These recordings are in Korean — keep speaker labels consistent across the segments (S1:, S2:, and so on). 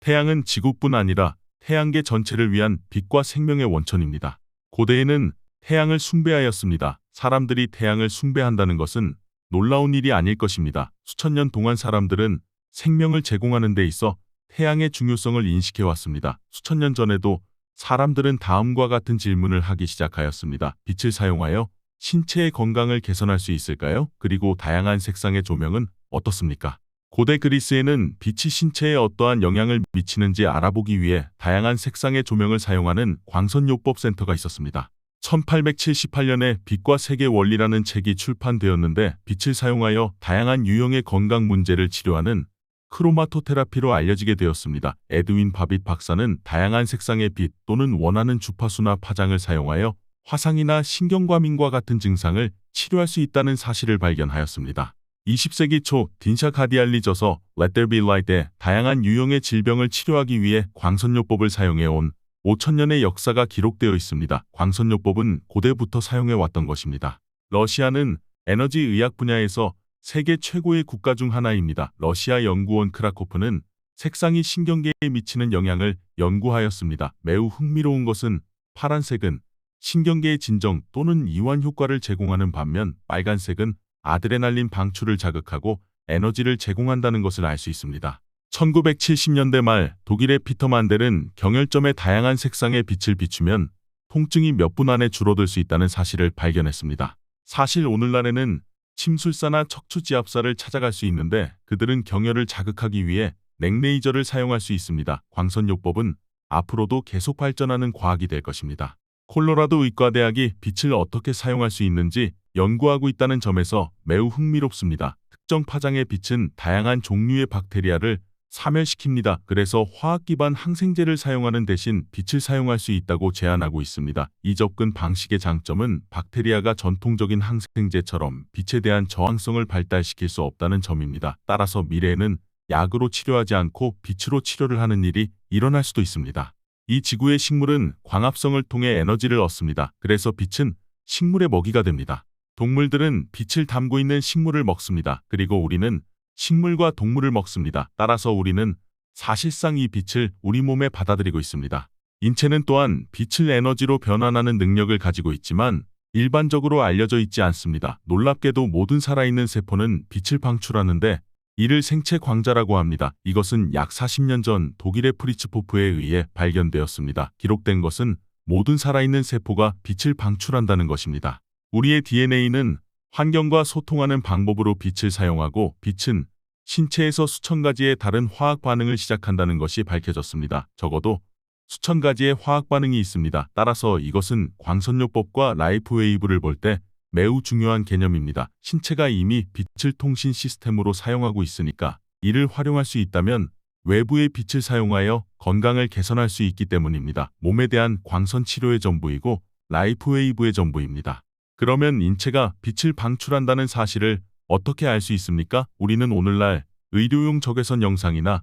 S1: 태양은 지구뿐 아니라 태양계 전체를 위한 빛과 생명의 원천입니다. 고대에는 태양을 숭배하였습니다. 사람들이 태양을 숭배한다는 것은 놀라운 일이 아닐 것입니다. 수천 년 동안 사람들은 생명을 제공하는 데 있어 태양의 중요성을 인식해 왔습니다. 수천 년 전에도 사람들은 다음과 같은 질문을 하기 시작하였습니다. 빛을 사용하여 신체의 건강을 개선할 수 있을까요? 그리고 다양한 색상의 조명은 어떻습니까? 고대 그리스에는 빛이 신체에 어떠한 영향을 미치는지 알아보기 위해 다양한 색상의 조명을 사용하는 광선요법 센터가 있었습니다. 1878년에 빛과 색의 원리라는 책이 출판되었는데 빛을 사용하여 다양한 유형의 건강 문제를 치료하는 크로마토테라피로 알려지게 되었습니다. 에드윈 바빗 박사는 다양한 색상의 빛 또는 원하는 주파수나 파장을 사용하여 화상이나 신경과민과 같은 증상을 치료할 수 있다는 사실을 발견하였습니다. 20세기 초 딘샤 카디알리 저서 Let There Be Light에 다양한 유형의 질병을 치료하기 위해 광선요법을 사용해온 5천년의 역사가 기록되어 있습니다. 광선요법은 고대부터 사용해왔던 것입니다. 러시아는 에너지 의학 분야에서 세계 최고의 국가 중 하나입니다. 러시아 연구원 크라코프는 색상이 신경계에 미치는 영향을 연구하였습니다. 매우 흥미로운 것은 파란색은 신경계의 진정 또는 이완 효과를 제공하는 반면 빨간색은 아드레날린 방출을 자극하고 에너지를 제공한다는 것을 알 수 있습니다. 1970년대 말 독일의 피터 만델은 경혈점에 다양한 색상의 빛을 비추면 통증이 몇 분 안에 줄어들 수 있다는 사실을 발견했습니다. 사실 오늘날에는 침술사나 척추지압사를 찾아갈 수 있는데 그들은 경혈을 자극하기 위해 냉레이저를 사용할 수 있습니다. 광선요법은 앞으로도 계속 발전하는 과학이 될 것입니다. 콜로라도 의과대학이 빛을 어떻게 사용할 수 있는지 연구하고 있다는 점에서 매우 흥미롭습니다. 특정 파장의 빛은 다양한 종류의 박테리아를 사멸시킵니다. 그래서 화학 기반 항생제를 사용하는 대신 빛을 사용할 수 있다고 제안하고 있습니다. 이 접근 방식의 장점은 박테리아가 전통적인 항생제처럼 빛에 대한 저항성을 발달시킬 수 없다는 점입니다. 따라서 미래에는 약으로 치료하지 않고 빛으로 치료를 하는 일이 일어날 수도 있습니다. 이 지구의 식물은 광합성을 통해 에너지를 얻습니다. 그래서 빛은 식물의 먹이가 됩니다. 동물들은 빛을 담고 있는 식물을 먹습니다. 그리고 우리는 식물과 동물을 먹습니다. 따라서 우리는 사실상 이 빛을 우리 몸에 받아들이고 있습니다. 인체는 또한 빛을 에너지로 변환하는 능력을 가지고 있지만 일반적으로 알려져 있지 않습니다. 놀랍게도 모든 살아있는 세포는 빛을 방출하는데 이를 생체 광자라고 합니다. 이것은 약 40년 전 독일의 프리츠포프에 의해 발견되었습니다. 기록된 것은 모든 살아있는 세포가 빛을 방출한다는 것입니다. 우리의 DNA는 환경과 소통하는 방법으로 빛을 사용하고 빛은 신체에서 수천 가지의 다른 화학 반응을 시작한다는 것이 밝혀졌습니다. 적어도 수천 가지의 화학 반응이 있습니다. 따라서 이것은 광선요법과 라이프 웨이브를 볼 때 매우 중요한 개념입니다. 신체가 이미 빛을 통신 시스템으로 사용하고 있으니까 이를 활용할 수 있다면 외부의 빛을 사용하여 건강을 개선할 수 있기 때문입니다. 몸에 대한 광선 치료의 전부이고 라이프 웨이브의 전부입니다. 그러면 인체가 빛을 방출한다는 사실을 어떻게 알 수 있습니까? 우리는 오늘날 의료용 적외선 영상이나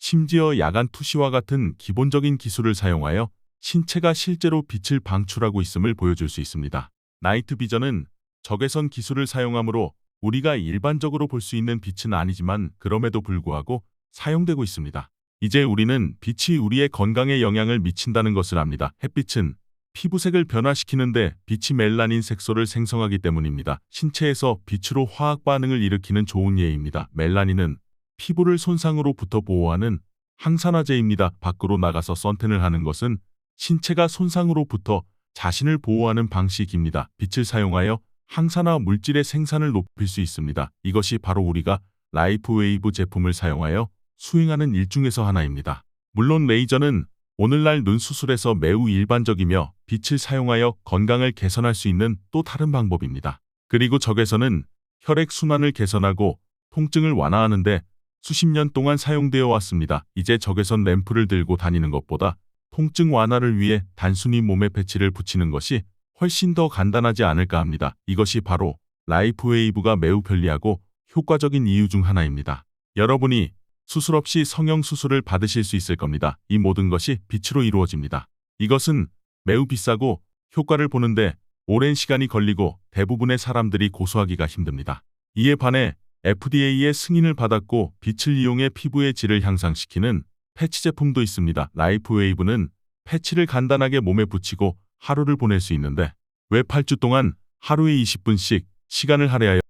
S1: 심지어 야간 투시와 같은 기본적인 기술을 사용하여 신체가 실제로 빛을 방출하고 있음을 보여줄 수 있습니다. 나이트 비전은 적외선 기술을 사용하므로 우리가 일반적으로 볼 수 있는 빛은 아니지만 그럼에도 불구하고 사용되고 있습니다. 이제 우리는 빛이 우리의 건강에 영향을 미친다는 것을 압니다. 햇빛은 피부색을 변화시키는데 빛이 멜라닌 색소를 생성하기 때문입니다. 신체에서 빛으로 화학 반응을 일으키는 좋은 예입니다. 멜라닌은 피부를 손상으로부터 보호하는 항산화제입니다. 밖으로 나가서 선탠을 하는 것은 신체가 손상으로부터 자신을 보호하는 방식입니다. 빛을 사용하여 항산화 물질의 생산을 높일 수 있습니다. 이것이 바로 우리가 라이프 웨이브 제품을 사용하여 수행하는 일 중에서 하나입니다. 물론 레이저는 오늘날 눈 수술에서 매우 일반적이며 빛을 사용하여 건강을 개선할 수 있는 또 다른 방법입니다. 그리고 적외선은 혈액 순환을 개선하고 통증을 완화하는 데 수십 년 동안 사용되어 왔습니다. 이제 적외선 램프를 들고 다니는 것보다 통증 완화를 위해 단순히 몸에 패치를 붙이는 것이 훨씬 더 간단하지 않을까 합니다. 이것이 바로 라이프 웨이브가 매우 편리하고 효과적인 이유 중 하나입니다. 여러분이 수술 없이 성형 수술을 받으실 수 있을 겁니다. 이 모든 것이 빛으로 이루어집니다. 이것은 매우 비싸고 효과를 보는데 오랜 시간이 걸리고 대부분의 사람들이 고수하기가 힘듭니다. 이에 반해 FDA의 승인을 받았고 빛을 이용해 피부의 질을 향상시키는 패치 제품도 있습니다. 라이프웨이브는 패치를 간단하게 몸에 붙이고 하루를 보낼 수 있는데 왜 8주 동안 하루에 20분씩 시간을 할애하여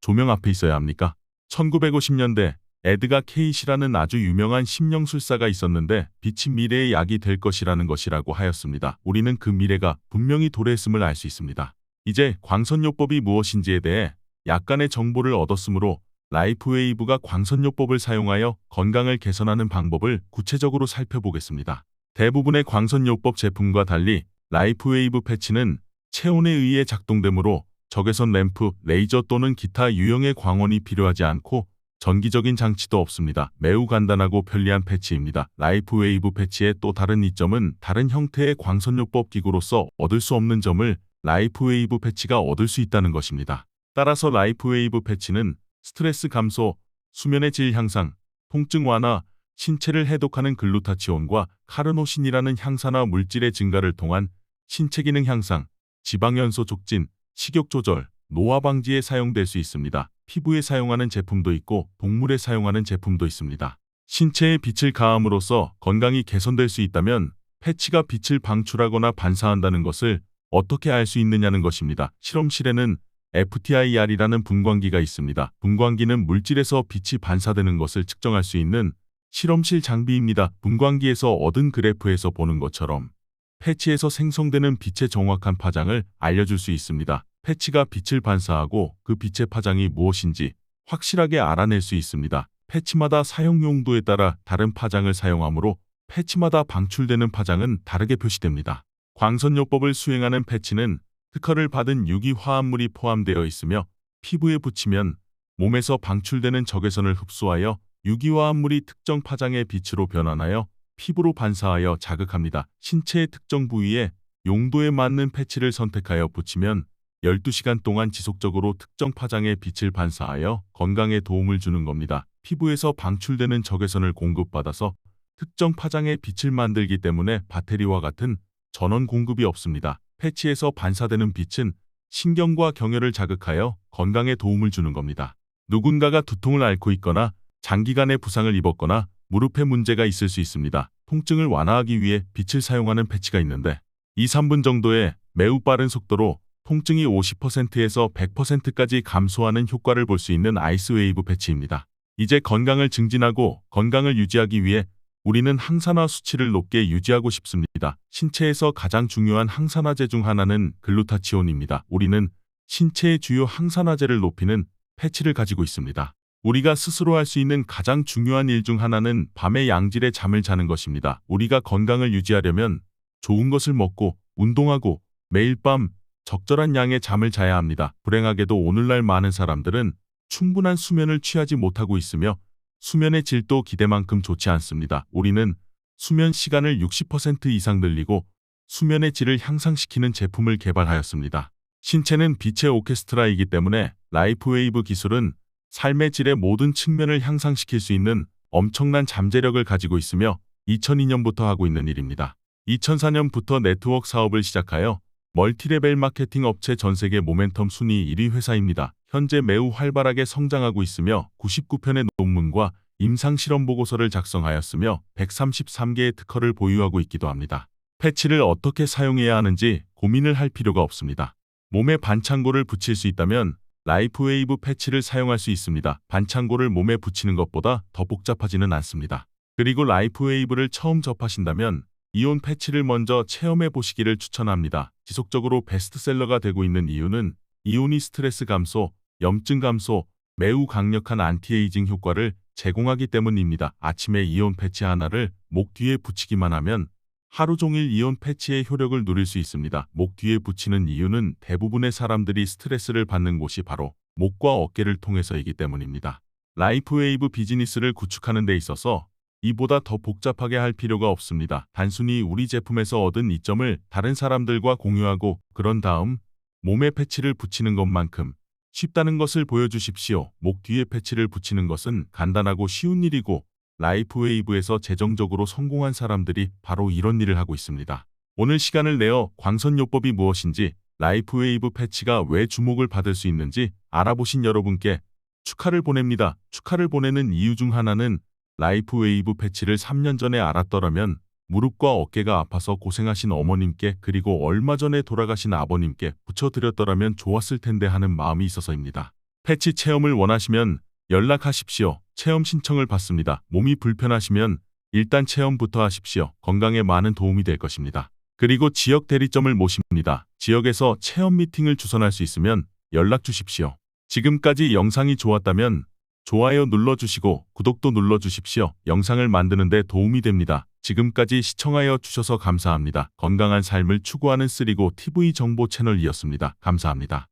S1: 조명 앞에 있어야 합니까? 1950년대 에드가 케이시라는 아주 유명한 심령술사가 있었는데 빛이 미래의 약이 될 것이라는 것이라고 하였습니다. 우리는 그 미래가 분명히 도래했음을 알 수 있습니다. 이제 광선요법이 무엇인지에 대해 약간의 정보를 얻었으므로 라이프웨이브가 광선요법을 사용하여 건강을 개선하는 방법을 구체적으로 살펴보겠습니다. 대부분의 광선요법 제품과 달리 라이프웨이브 패치는 체온에 의해 작동되므로 적외선 램프, 레이저 또는 기타 유형의 광원이 필요하지 않고 전기적인 장치도 없습니다. 매우 간단하고 편리한 패치입니다. 라이프웨이브 패치의 또 다른 이점은 다른 형태의 광선요법 기구로서 얻을 수 없는 점을 라이프웨이브 패치가 얻을 수 있다는 것입니다. 따라서 라이프웨이브 패치는 스트레스 감소, 수면의 질 향상, 통증 완화, 신체를 해독하는 글루타치온과 카르노신이라는 향산화 물질의 증가를 통한 신체 기능 향상, 지방연소 촉진, 식욕 조절, 노화 방지에 사용될 수 있습니다. 피부에 사용하는 제품도 있고 동물에 사용하는 제품도 있습니다. 신체에 빛을 가함으로써 건강이 개선될 수 있다면 패치가 빛을 방출하거나 반사한다는 것을 어떻게 알 수 있느냐는 것입니다. 실험실에는 FTIR이라는 분광기가 있습니다. 분광기는 물질에서 빛이 반사되는 것을 측정할 수 있는 실험실 장비입니다. 분광기에서 얻은 그래프에서 보는 것처럼 패치에서 생성되는 빛의 정확한 파장을 알려줄 수 있습니다. 패치가 빛을 반사하고 그 빛의 파장이 무엇인지 확실하게 알아낼 수 있습니다. 패치마다 사용 용도에 따라 다른 파장을 사용하므로 패치마다 방출되는 파장은 다르게 표시됩니다. 광선요법을 수행하는 패치는 특허를 받은 유기화합물이 포함되어 있으며 피부에 붙이면 몸에서 방출되는 적외선을 흡수하여 유기화합물이 특정 파장의 빛으로 변환하여 피부로 반사하여 자극합니다. 신체의 특정 부위에 용도에 맞는 패치를 선택하여 붙이면 12시간 동안 지속적으로 특정 파장의 빛을 반사하여 건강에 도움을 주는 겁니다. 피부에서 방출되는 적외선을 공급받아서 특정 파장의 빛을 만들기 때문에 배터리와 같은 전원 공급이 없습니다. 패치에서 반사되는 빛은 신경과 경혈을 자극하여 건강에 도움을 주는 겁니다. 누군가가 두통을 앓고 있거나 장기간의 부상을 입었거나 무릎에 문제가 있을 수 있습니다. 통증을 완화하기 위해 빛을 사용하는 패치가 있는데 2, 3분 정도의 매우 빠른 속도로 통증이 50%에서 100%까지 감소하는 효과를 볼 수 있는 아이스웨이브 패치입니다. 이제 건강을 증진하고 건강을 유지하기 위해 우리는 항산화 수치를 높게 유지하고 싶습니다. 신체에서 가장 중요한 항산화제 중 하나는 글루타치온입니다. 우리는 신체의 주요 항산화제를 높이는 패치를 가지고 있습니다. 우리가 스스로 할 수 있는 가장 중요한 일 중 하나는 밤에 양질의 잠을 자는 것입니다. 우리가 건강을 유지하려면 좋은 것을 먹고 운동하고 매일 밤 적절한 양의 잠을 자야 합니다. 불행하게도 오늘날 많은 사람들은 충분한 수면을 취하지 못하고 있으며 수면의 질도 기대만큼 좋지 않습니다. 우리는 수면 시간을 60% 이상 늘리고 수면의 질을 향상시키는 제품을 개발하였습니다. 신체는 빛의 오케스트라이기 때문에 라이프웨이브 기술은 삶의 질의 모든 측면을 향상시킬 수 있는 엄청난 잠재력을 가지고 있으며 2002년부터 하고 있는 일입니다. 2004년부터 네트워크 사업을 시작하여 멀티레벨 마케팅 업체 전세계 모멘텀 순위 1위 회사입니다. 현재 매우 활발하게 성장하고 있으며 99편의 논문과 임상실험 보고서를 작성하였으며 133개의 특허를 보유하고 있기도 합니다. 패치를 어떻게 사용해야 하는지 고민을 할 필요가 없습니다. 몸에 반창고를 붙일 수 있다면 라이프웨이브 패치를 사용할 수 있습니다. 반창고를 몸에 붙이는 것보다 더 복잡하지는 않습니다. 그리고 라이프웨이브를 처음 접하신다면 이온 패치를 먼저 체험해 보시기를 추천합니다. 지속적으로 베스트셀러가 되고 있는 이유는 이온이 스트레스 감소, 염증 감소, 매우 강력한 안티에이징 효과를 제공하기 때문입니다. 아침에 이온 패치 하나를 목 뒤에 붙이기만 하면 하루 종일 이온 패치의 효력을 누릴 수 있습니다. 목 뒤에 붙이는 이유는 대부분의 사람들이 스트레스를 받는 곳이 바로 목과 어깨를 통해서이기 때문입니다. 라이프웨이브 비즈니스를 구축하는 데 있어서 이보다 더 복잡하게 할 필요가 없습니다. 단순히 우리 제품에서 얻은 이점을 다른 사람들과 공유하고 그런 다음 몸에 패치를 붙이는 것만큼 쉽다는 것을 보여주십시오. 목 뒤에 패치를 붙이는 것은 간단하고 쉬운 일이고 라이프웨이브에서 재정적으로 성공한 사람들이 바로 이런 일을 하고 있습니다. 오늘 시간을 내어 광선요법이 무엇인지 라이프웨이브 패치가 왜 주목을 받을 수 있는지 알아보신 여러분께 축하를 보냅니다. 축하를 보내는 이유 중 하나는 라이프웨이브 패치를 3년 전에 알았더라면 무릎과 어깨가 아파서 고생하신 어머님께 그리고 얼마 전에 돌아가신 아버님께 붙여드렸더라면 좋았을 텐데 하는 마음이 있어서입니다. 패치 체험을 원하시면 연락하십시오. 체험 신청을 받습니다. 몸이 불편하시면 일단 체험부터 하십시오. 건강에 많은 도움이 될 것입니다. 그리고 지역 대리점을 모십니다. 지역에서 체험 미팅을 주선할 수 있으면 연락 주십시오. 지금까지 영상이 좋았다면 좋아요 눌러주시고 구독도 눌러주십시오. 영상을 만드는 데 도움이 됩니다. 지금까지 시청하여 주셔서 감사합니다. 건강한 삶을 추구하는 쓰리고 TV 정보 채널이었습니다. 감사합니다.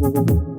S2: Thank you.